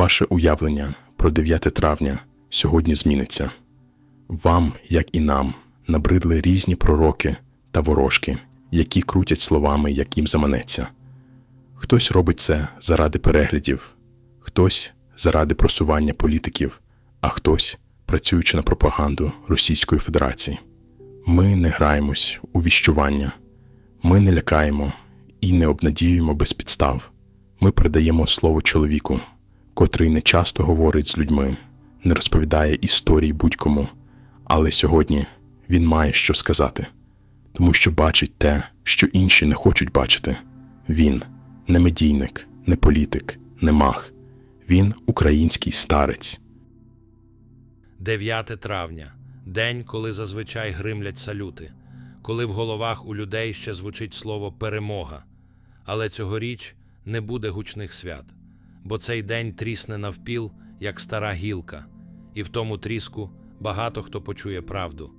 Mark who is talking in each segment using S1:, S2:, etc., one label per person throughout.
S1: Ваше уявлення про 9 травня сьогодні зміниться. Вам, як і нам, набридли різні пророки та ворожки, які крутять словами, як їм заманеться. Хтось робить це заради переглядів, хтось заради просування політиків, а хтось працюючи на пропаганду Російської Федерації. Ми не граємось у віщування, ми не лякаємо і не обнадіюємо без підстав. Ми передаємо слово чоловіку, котрий не часто говорить з людьми, не розповідає історії будь-кому, але сьогодні він має що сказати, тому що бачить те, що інші не хочуть бачити. Він не медійник, не політик, не мах. Він український старець.
S2: 9 травня день, коли зазвичай гримлять салюти, коли в головах у людей ще звучить слово перемога. Але цьогоріч не буде гучних свят, бо цей день трісне навпіл, як стара гілка, і в тому тріску багато хто почує правду.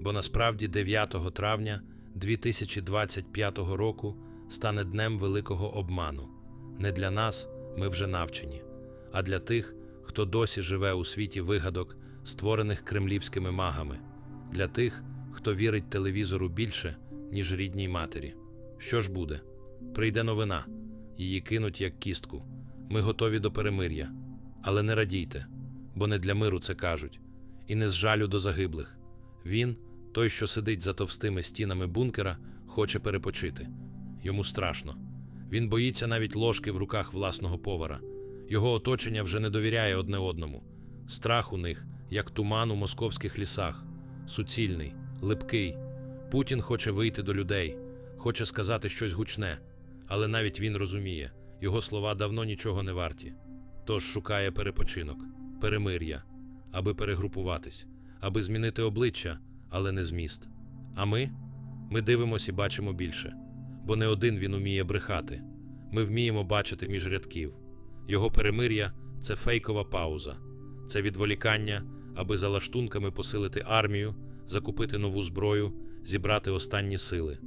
S2: Бо насправді 9 травня 2025 року стане днем великого обману. Не для нас ми вже навчені, а для тих, хто досі живе у світі вигадок, створених кремлівськими магами, для тих, хто вірить телевізору більше, ніж рідній матері. Що ж буде? Прийде новина, її кинуть як кістку. Ми готові до перемир'я. Але не радійте, бо не для миру це кажуть, і не з жалю до загиблих. Він, той, що сидить за товстими стінами бункера, хоче перепочити. Йому страшно. Він боїться навіть ложки в руках власного повара. Його оточення вже не довіряє одне одному. Страх у них, як туман у московських лісах, суцільний, липкий. Путін хоче вийти до людей, хоче сказати щось гучне, але навіть він розуміє, його слова давно нічого не варті. Тож шукає перепочинок, перемир'я, аби перегрупуватись, аби змінити обличчя, але не зміст. А ми? Ми дивимося і бачимо більше, бо не один він уміє брехати. Ми вміємо бачити між рядків. Його перемир'я це фейкова пауза, це відволікання, аби за лаштунками посилити армію, закупити нову зброю, зібрати останні сили.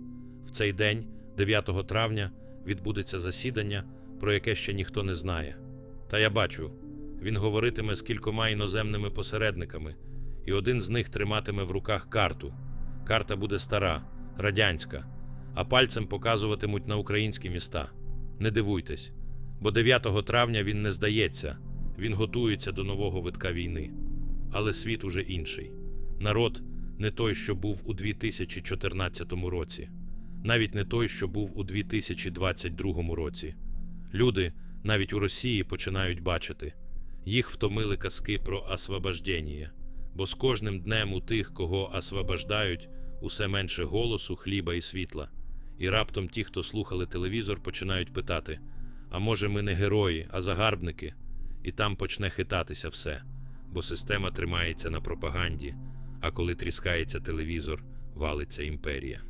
S2: В цей день, 9 травня, відбудеться засідання, про яке ще ніхто не знає. Та я бачу, він говоритиме з кількома іноземними посередниками, і один з них триматиме в руках карту. Карта буде стара, радянська, а пальцем показуватимуть на українські міста. Не дивуйтесь, бо 9 травня він не здається, він готується до нового витка війни. Але світ уже інший. Народ не той, що був у 2014 році, навіть не той, що був у 2022 році. Люди навіть у Росії починають бачити. Їх втомили казки про освобождення, бо з кожним днем у тих, кого освобождають, усе менше голосу, хліба і світла. І раптом ті, хто слухали телевізор, починають питати: а може, ми не герої, а загарбники? І там почне хитатися все, бо система тримається на пропаганді, а коли тріскається телевізор, валиться імперія.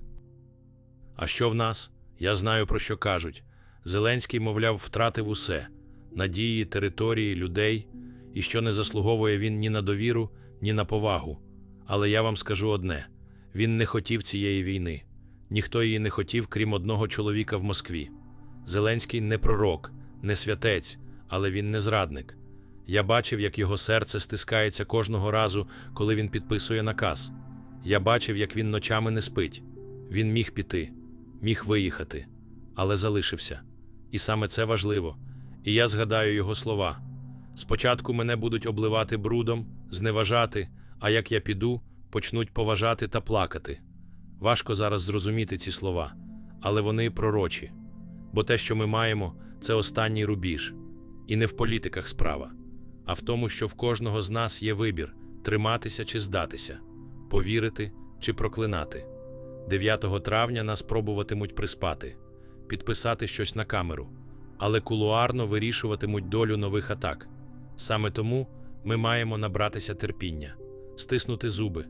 S2: А що в нас? Я знаю, про що кажуть. Зеленський, мовляв, втратив усе надії, території, людей, і що не заслуговує він ні на довіру, ні на повагу. Але я вам скажу одне: він не хотів цієї війни. Ніхто її не хотів, крім одного чоловіка в Москві. Зеленський не пророк, не святець, але він не зрадник. Я бачив, як його серце стискається кожного разу, коли він підписує наказ. Я бачив, як він ночами не спить. Він міг піти, міг виїхати, але залишився. І саме це важливо. І я згадаю його слова: спочатку мене будуть обливати брудом, зневажати, а як я піду, почнуть поважати та плакати. Важко зараз зрозуміти ці слова, але вони пророчі. Бо те, що ми маємо, це останній рубіж. І не в політиках справа, а в тому, що в кожного з нас є вибір триматися чи здатися, повірити чи проклинати. 9 травня нас пробуватимуть приспати, підписати щось на камеру, але кулуарно вирішуватимуть долю нових атак. Саме тому ми маємо набратися терпіння, стиснути зуби,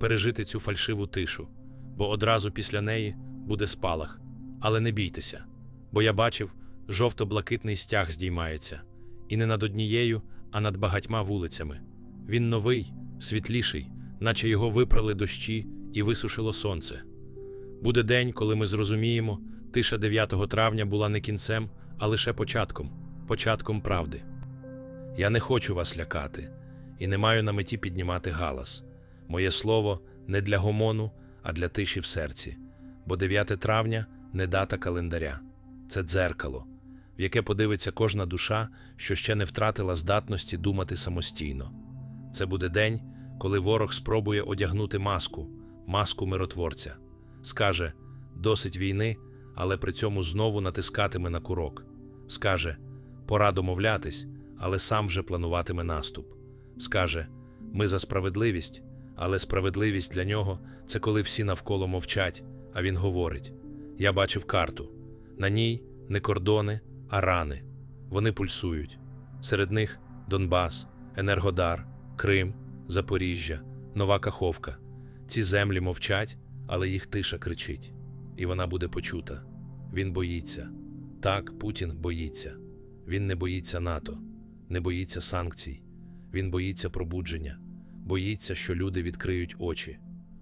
S2: пережити цю фальшиву тишу, бо одразу після неї буде спалах. Але не бійтеся, бо я бачив, жовто-блакитний стяг здіймається, і не над однією, а над багатьма вулицями. Він новий, світліший, наче його випрали дощі і висушило сонце. Буде день, коли ми зрозуміємо, тиша 9 травня була не кінцем, а лише початком, початком правди. Я не хочу вас лякати і не маю на меті піднімати галас. Моє слово не для гомону, а для тиші в серці. Бо 9 травня не дата календаря, це дзеркало, в яке подивиться кожна душа, що ще не втратила здатності думати самостійно. Це буде день, коли ворог спробує одягнути маску, маску миротворця. Скаже досить війни, але при цьому знову натискатиме на курок. Скаже пора домовлятись, але сам вже плануватиме наступ. Скаже ми за справедливість, але справедливість для нього це коли всі навколо мовчать, а він говорить: Я бачив карту. На ній не кордони, а рани. Вони пульсують. Серед них Донбас, Енергодар, Крим, Запоріжжя, Нова Каховка. Ці землі мовчать, але їх тиша кричить. І вона буде почута. Він боїться. Так, Путін боїться. Він не боїться НАТО, не боїться санкцій. Він боїться пробудження, боїться, що люди відкриють очі.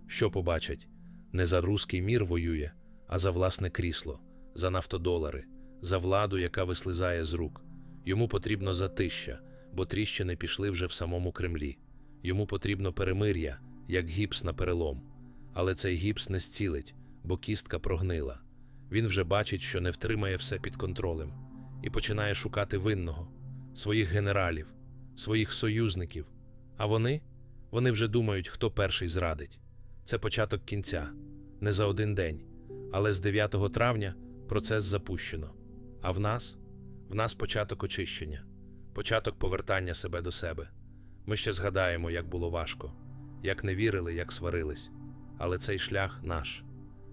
S2: Що побачать? Не за руський мір воює, а за власне крісло, за нафтодолари, за владу, яка вислизає з рук. Йому потрібно затища, бо тріщини пішли вже в самому Кремлі. Йому потрібно перемир'я, як гіпс на перелом. Але цей гіпс не зцілить, бо кістка прогнила. Він вже бачить, що не втримає все під контролем, і починає шукати винного, своїх генералів, своїх союзників. А вони? Вони вже думають, хто перший зрадить. Це початок кінця, не за один день. Але з 9 травня процес запущено. А в нас? В нас початок очищення, початок повертання себе до себе. Ми ще згадаємо, як було важко, як не вірили, як сварились. Але цей шлях наш.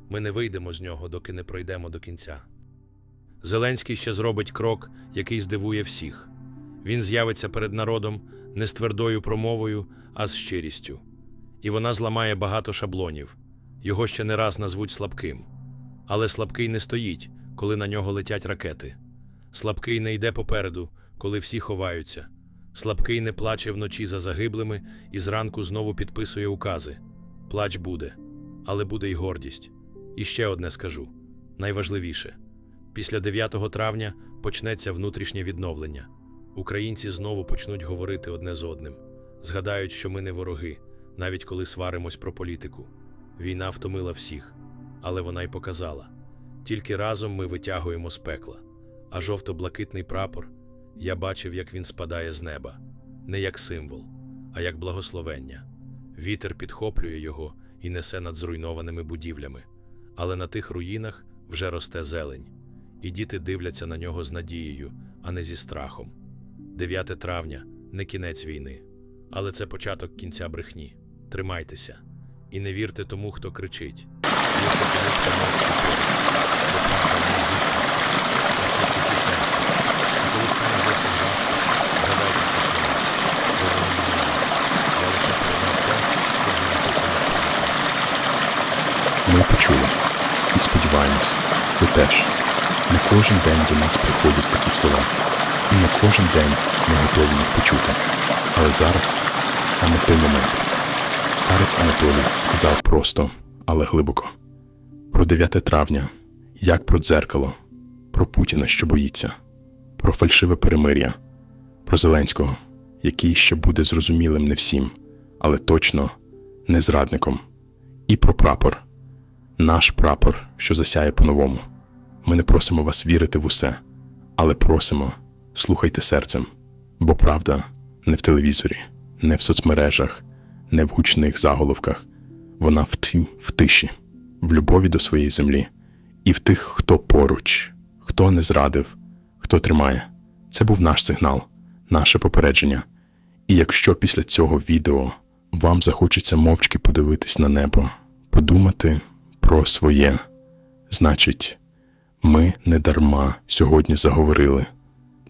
S2: Ми не вийдемо з нього, доки не пройдемо до кінця. Зеленський ще зробить крок, який здивує всіх. Він з'явиться перед народом не з твердою промовою, а з щирістю. І вона зламає багато шаблонів. Його ще не раз назвуть слабким. Але слабкий не стоїть, коли на нього летять ракети. Слабкий не йде попереду, коли всі ховаються. Слабкий не плаче вночі за загиблими і зранку знову підписує укази. Плач буде, але буде й гордість. І ще одне скажу найважливіше після 9 травня почнеться внутрішнє відновлення. Українці знову почнуть говорити одне з одним, згадають, що ми не вороги, навіть коли сваримось про політику. Війна втомила всіх, але вона й показала. Тільки разом ми витягуємо з пекла. А жовто-блакитний прапор я бачив, як він спадає з неба, не як символ, а як благословення. Вітер підхоплює його і несе над зруйнованими будівлями, але на тих руїнах вже росте зелень, і діти дивляться на нього з надією, а не зі страхом. 9 травня не кінець війни, але це початок кінця брехні. Тримайтеся. І не вірте тому, хто кричить.
S1: Ми почули і сподіваємось, ви теж. Не кожен день до нас приходять такі слова, і не кожен день ми готові їх почути. Але зараз саме той момент. Старець Анатолій сказав просто, але глибоко. Про 9 травня, як про дзеркало, про Путіна, що боїться, про фальшиве перемир'я, про Зеленського, який ще буде зрозумілим не всім, але точно не зрадником, і про прапор наш прапор, що засяє по-новому. Ми не просимо вас вірити в усе, але просимо слухайте серцем, бо правда не в телевізорі, не в соцмережах, не в гучних заголовках. Вона в ті, в тиші, в любові до своєї землі, і в тих, хто поруч, хто не зрадив, хто тримає. Це був наш сигнал, наше попередження. І якщо після цього відео вам захочеться мовчки подивитись на небо, подумати про своє, значить, ми не дарма сьогодні заговорили.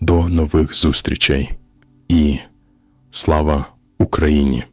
S1: До нових зустрічей і слава Україні!